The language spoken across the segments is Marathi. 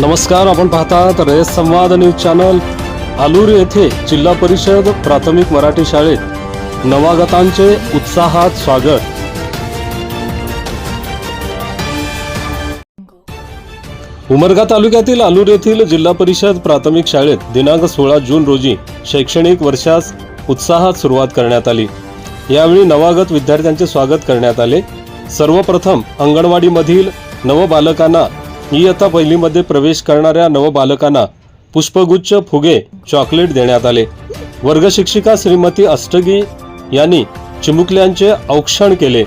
नमस्कार आपण पाहतात रयत संवाद न्यूज चॅनल. आलूर येथे जिल्हा परिषद प्राथमिक मराठी शाळेत नवागतांचे उत्साहात स्वागत. उमरगा तालुक्यातील आलूर येथील जिल्हा परिषद प्राथमिक शाळेत दिनांक सोळा जून रोजी शैक्षणिक वर्षास उत्साहात सुरुवात करण्यात आली. यावेळी नवागत विद्यार्थ्यांचे स्वागत करण्यात आले. सर्वप्रथम अंगणवाडीमधील नवबालकांना इयत्ता पहिलीमध्ये प्रवेश करणाऱ्या नवबालकांना पुष्पगुच्छ फुगे चॉकलेट देण्यात आले. वर्गशिक्षिका श्रीमती अष्टगी यांनी चिमुकल्यांचे औक्षण केले.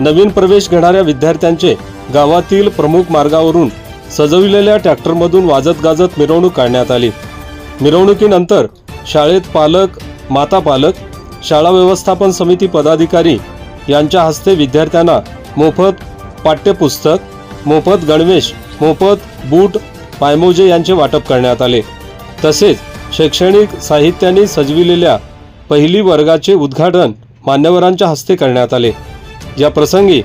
नवीन प्रवेश घेणाऱ्या विद्यार्थ्यांचे गावातील प्रमुख मार्गावरून सजविलेल्या ट्रॅक्टरमधून वाजत गाजत मिरवणूक काढण्यात आली. मिरवणुकीनंतर शाळेत पालक माता पालक शाळा व्यवस्थापन समिती पदाधिकारी यांच्या हस्ते विद्यार्थ्यांना मोफत पाठ्यपुस्तक मोफत गणवेश मोफत बूट पायमोजे यांचे वाटप करण्यात आले. तसेच शैक्षणिक साहित्याने सजविलेल्या पहिली वर्गाचे उद्घाटन मान्यवरांच्या हस्ते करण्यात आले. या प्रसंगी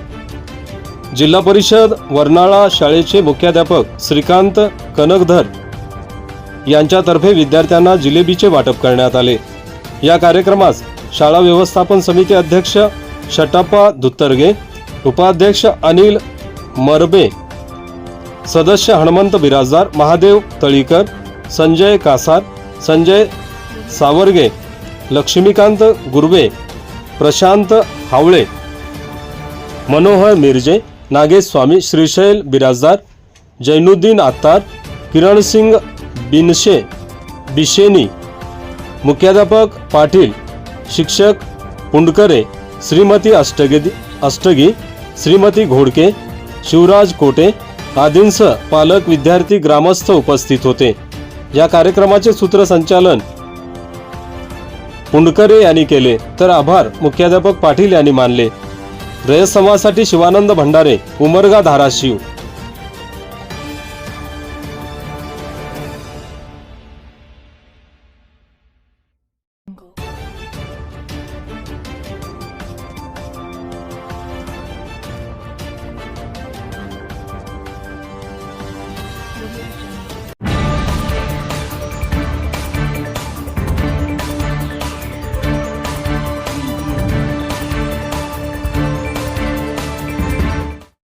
जिल्हा परिषद वर्नाळा शाळेचे मुख्याध्यापक श्रीकांत कनकधर यांच्यातर्फे विद्यार्थ्यांना जिलेबीचे वाटप करण्यात आले. या कार्यक्रमास शाळा व्यवस्थापन समिती अध्यक्ष शटाप्पा धुत्तरगे उपाध्यक्ष अनिल मरबे सदस्य हनुमंत बिराजदार महादेव तळीकर संजय कासार संजय सावर्गे लक्ष्मीकांत गुर्वे प्रशांत हावळे मनोहर मिरजे नागेश स्वामी श्रीशैल बिराजदार जैनुद्दीन आत्तार किरणसिंग बिनशे बिशेनी मुख्याध्यापक पाटील शिक्षक पुंडकरे श्रीमती अष्टगी अष्टगी श्रीमती घोडके शिवराज कोटे आदींसह पालक विद्यार्थी ग्रामस्थ उपस्थित होते. या कार्यक्रमाचे सूत्रसंचालन पुंडकरे यांनी केले. तर आभार मुख्याध्यापक पाटील यांनी मानले. रयत समाजासाठी शिवानंद भंडारे उमरगा धाराशिव.